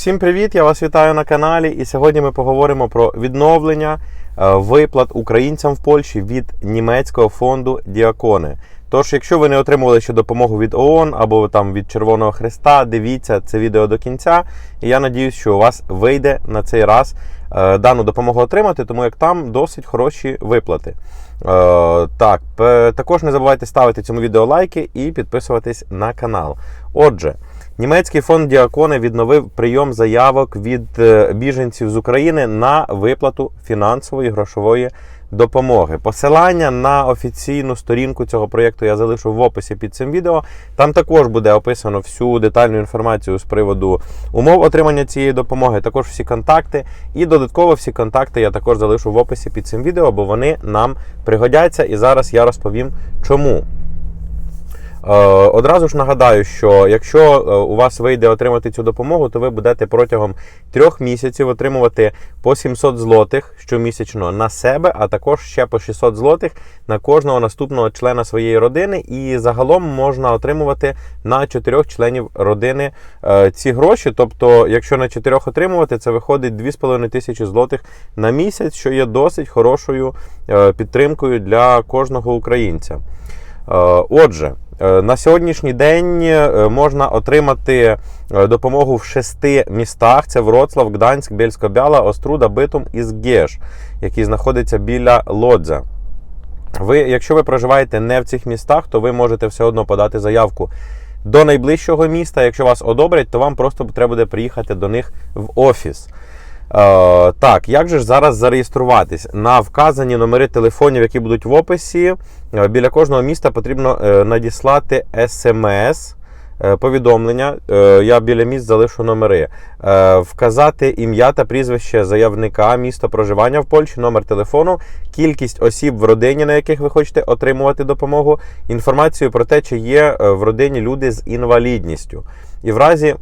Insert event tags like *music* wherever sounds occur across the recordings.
Всім привіт! Я вас вітаю на каналі. І сьогодні ми поговоримо про відновлення е, виплат українцям в Польщі від німецького фонду Діакони. Тож, якщо ви не отримували ще допомогу від ООН або там від Червоного Христа, дивіться це відео до кінця. І я надіюсь, що у вас вийде на цей раз е, дану допомогу отримати, тому як там досить хороші виплати. Е, так, також не забувайте ставити цьому відео лайки і підписуватись на канал. Отже. Німецький фонд Діакони відновив прийом заявок від е, біженців з України на виплату фінансової грошової допомоги. Посилання на офіційну сторінку цього проєкту я залишу в описі під цим відео. Там також буде описано всю детальну інформацію з приводу умов отримання цієї допомоги, також всі контакти. І додатково всі контакти я також залишу в описі під цим відео, бо вони нам пригодяться. І зараз я розповім, чому. Е, Одразу ж нагадаю, що якщо е, у вас вийде отримати цю допомогу, то ви будете протягом трьох місяців отримувати по 700 злотих щомісячно на себе, а також ще по 600 злотих на кожного наступного члена своєї родини. І загалом можна отримувати на чотирьох членів родини е, ці гроші. Тобто, якщо на чотирьох отримувати, це виходить 2,5 тисячі злотих на місяць, що є досить хорошою підтримкою для кожного українця. Отже, на сьогоднішній день е, можна отримати е, допомогу в шести містах: це Вроцлав, Гданськ, Бєльсько-Бяла, Оструда, Битум і Згєш, який знаходиться біля Лодзя. Ви, якщо ви проживаєте не в цих містах, то ви можете все одно подати заявку до найближчого міста. Якщо вас одобрять, то вам просто треба буде приїхати до них в офіс. Е, так, як же ж зараз зареєструватись? На вказані номери телефонів, які будуть в описі, е, біля кожного міста потрібно е, надіслати смс. е, Повідомлення, я біля міст залишу номери, вказати ім'я та прізвище заявника, місто проживання в Польщі, номер телефону, кількість осіб в родині, на яких ви хочете отримувати допомогу, інформацію про те, чи є в родині люди з інвалідністю. І в разі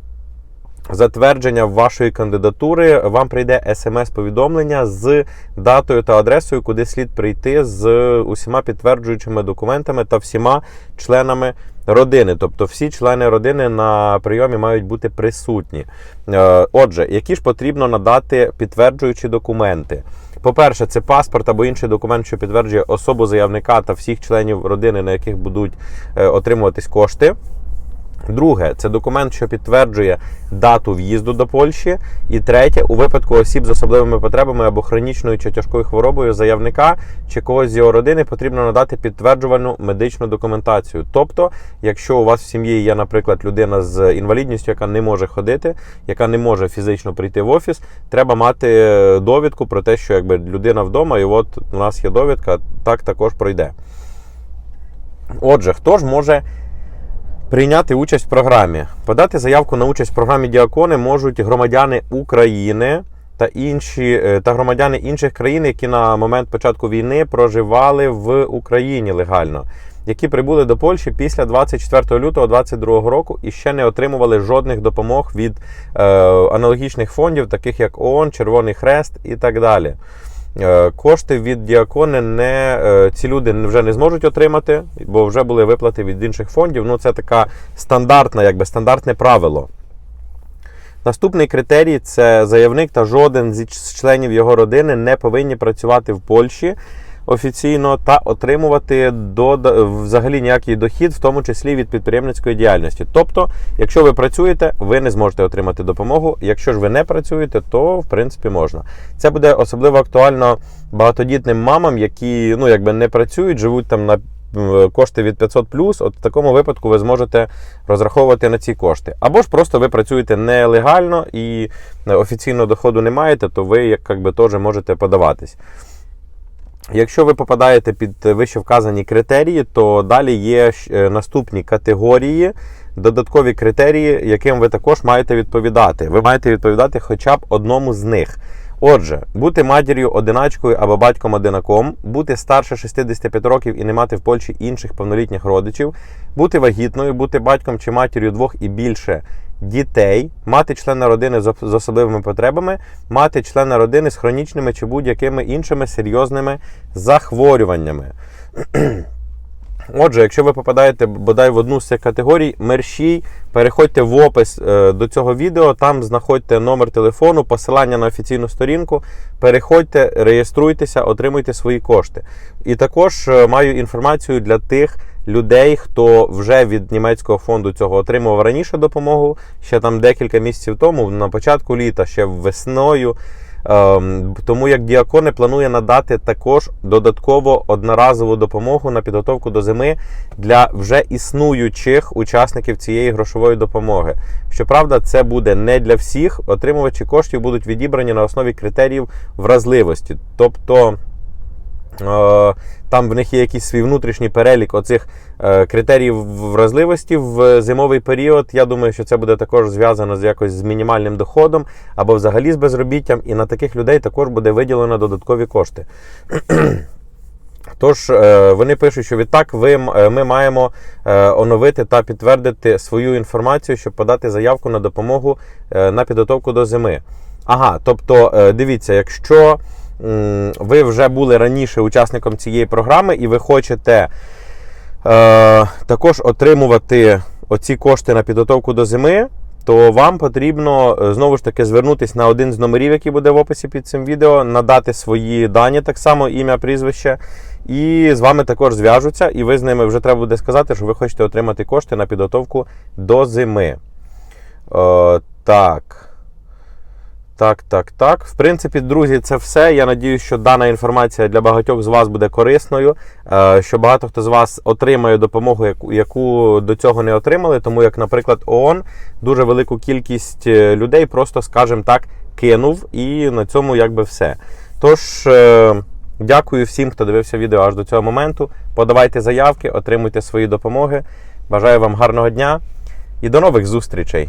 затвердження вашої кандидатури вам прийде смс-повідомлення з датою та адресою, куди слід прийти з усіма підтверджуючими документами та всіма членами родини. Тобто всі члени родини на прийомі мають бути присутні. Е, Отже, які ж потрібно надати підтверджуючі документи? По-перше, це паспорт або інший документ, що підтверджує особу заявника та всіх членів родини, на яких будуть е, отримуватись кошти. Друге, це документ, що підтверджує дату в'їзду до Польщі. І третє, у випадку осіб з особливими потребами або хронічною чи тяжкою хворобою заявника чи когось з його родини потрібно надати підтверджувану медичну документацію. Тобто, якщо у вас в сім'ї є, наприклад, людина з інвалідністю, яка не може ходити, яка не може фізично прийти в офіс, треба мати е, довідку про те, що якби людина вдома, і от у нас є довідка, так також пройде. Отже, хто ж може прийняти участь в програмі. Подати заявку на участь в програмі Діакони можуть громадяни України та інші е, та громадяни інших країн, які на момент початку війни проживали в Україні легально, які прибули до Польщі після 24 лютого 2022 року і ще не отримували жодних допомог від е, аналогічних фондів, таких як ООН, Червоний Хрест і так далі. Е, Кошти від діакони не е, ці люди вже не зможуть отримати, бо вже були виплати від інших фондів. Ну це така стандартна, якби стандартне правило. Наступний критерій це заявник та жоден з членів його родини не повинні працювати в Польщі офіційно та отримувати до, взагалі ніякий дохід, в тому числі від підприємницької діяльності. Тобто, якщо ви працюєте, ви не зможете отримати допомогу. Якщо ж ви не працюєте, то в принципі можна. Це буде особливо актуально багатодітним мамам, які ну якби не працюють, живуть там на кошти від 500 От в такому випадку ви зможете розраховувати на ці кошти. Або ж просто ви працюєте нелегально і офіційного доходу не маєте, то ви як би, теж можете подаватись. Якщо ви попадаєте під вище вказані критерії, то далі є е, наступні категорії, додаткові критерії, яким ви також маєте відповідати. Ви маєте відповідати хоча б одному з них. Отже, бути матір'ю одиначкою або батьком одинаком, бути старше 65 років і не мати в Польщі інших повнолітніх родичів, бути вагітною, бути батьком чи матір'ю двох і більше дітей, мати члена родини з особливими потребами, мати члена родини з хронічними чи будь-якими іншими серйозними захворюваннями. *clears throat* Отже, якщо ви попадаєте бодай в одну з цих категорій, мерщій, переходьте в опис е, до цього відео, там знаходьте номер телефону, посилання на офіційну сторінку. Переходьте, реєструйтеся, отримуйте свої кошти. І також е, маю інформацію для тих людей, хто вже від німецького фонду цього отримував раніше допомогу, ще там декілька місяців тому, на початку літа, ще весною. Ем, Тому як Діакони планує надати також додатково одноразову допомогу на підготовку до зими для вже існуючих учасників цієї грошової допомоги. Щоправда, це буде не для всіх. Отримувачі коштів будуть відібрані на основі критеріїв вразливості. Тобто там в них є якийсь свій внутрішній перелік оцих е, критеріїв вразливості в зимовий період. Я думаю, що це буде також зв'язано з якось з мінімальним доходом або взагалі з безробіттям, і на таких людей також буде виділено додаткові кошти. *clears throat* Тож е, вони пишуть, що відтак ви, е, ми маємо е, оновити та підтвердити свою інформацію, щоб подати заявку на допомогу е, на підготовку до зими. Ага, тобто, е, дивіться, якщо ви вже були раніше учасником цієї програми і ви хочете е, також отримувати оці кошти на підготовку до зими, то вам потрібно е, знову ж таки звернутися на один з номерів, який буде в описі під цим відео, надати свої дані, так само ім'я, прізвище, і з вами також зв'яжуться, і ви з ними вже треба буде сказати, що ви хочете отримати кошти на підготовку до зими. Е, так. Так, так, так. В принципі, друзі, це все. Я надію, що дана інформація для багатьох з вас буде корисною. е, Що багато хто з вас отримає допомогу, яку, до цього не отримали. Тому як, наприклад, ООН дуже велику кількість е, людей просто, скажімо так, кинув, і на цьому якби все. Тож, е, дякую всім, хто дивився відео аж до цього моменту. Подавайте заявки, отримуйте свої допомоги. Бажаю вам гарного дня і до нових зустрічей!